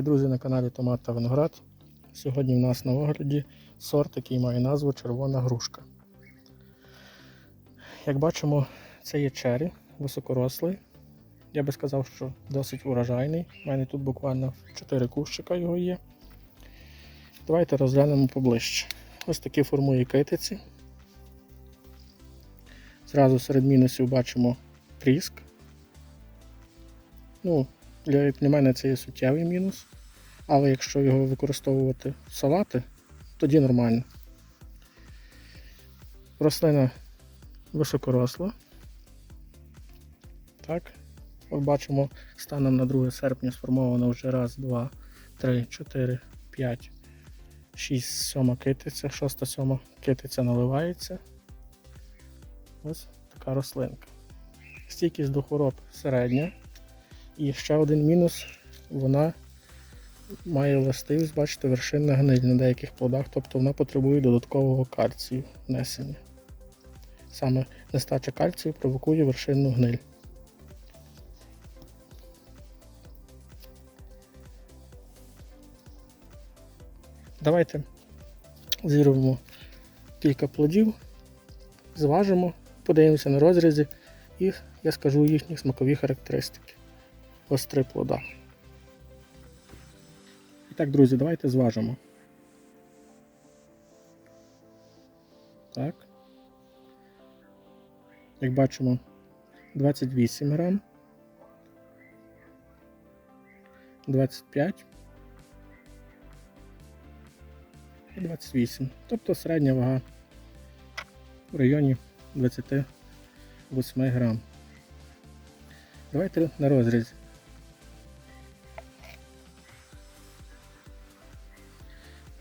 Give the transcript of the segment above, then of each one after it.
Друзі на каналі Томат та Виноград. Сьогодні в нас на огляді сорт, який має назву червона грушка. Як бачимо, це є чері, високорослий. Я би сказав, що досить урожайний. У мене тут буквально 4 кущика його є. Давайте розглянемо поближче. Ось такі формує китиці. Зразу серед мінусів бачимо тріск. Ну, для, мене це є суттєвий мінус. Але якщо його використовувати в салати, тоді нормально. Рослина високоросла. Так. От бачимо, станом на 2 серпня сформовано вже раз, два, три, чотири, п'ять, шість, сьома китиця, шоста, сьома китиця наливається. Ось така рослинка. Стійкість до хвороб середня. І ще один мінус, вона має властивість, бачите, вершинна гниль на деяких плодах, тобто вона потребує додаткового кальцію внесення. Саме нестача кальцію провокує вершинну гниль. Давайте зірвемо кілька плодів, зважимо, подивимося на розрізі і я скажу їхні смакові характеристики. Ось три плода. І так, друзі, давайте зважимо. Так. Як бачимо, 28 грам. 25 і 28. Тобто середня вага в районі 28 грам. Давайте на розріз.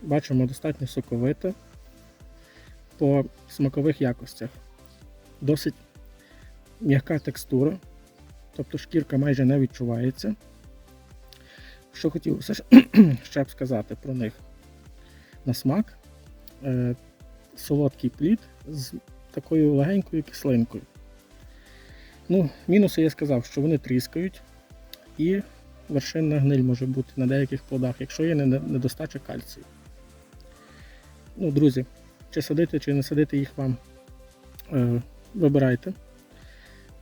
Бачимо достатньо соковито по смакових якостях. Досить м'яка текстура, тобто шкірка майже не відчувається. Що хотілося ще б сказати про них на смак. Е, солодкий плід з такою легенькою кислинкою. Ну, Мінуси я сказав, що вони тріскають і вершинна гниль може бути на деяких плодах, якщо є недостача кальцію. Ну, Друзі, чи садити, чи не садити їх вам, е, вибирайте.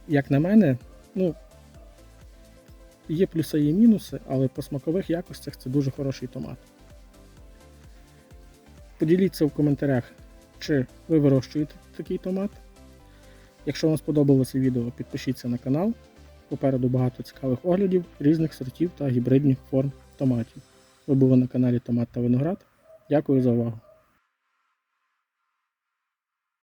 Як на мене, ну, є плюси і мінуси, але по смакових якостях це дуже хороший томат. Поділіться в коментарях, чи ви вирощуєте такий томат. Якщо вам сподобалося відео, підпишіться на канал. Попереду багато цікавих оглядів різних сортів та гібридних форм томатів. Ви були на каналі Томат та Виноград. Дякую за увагу!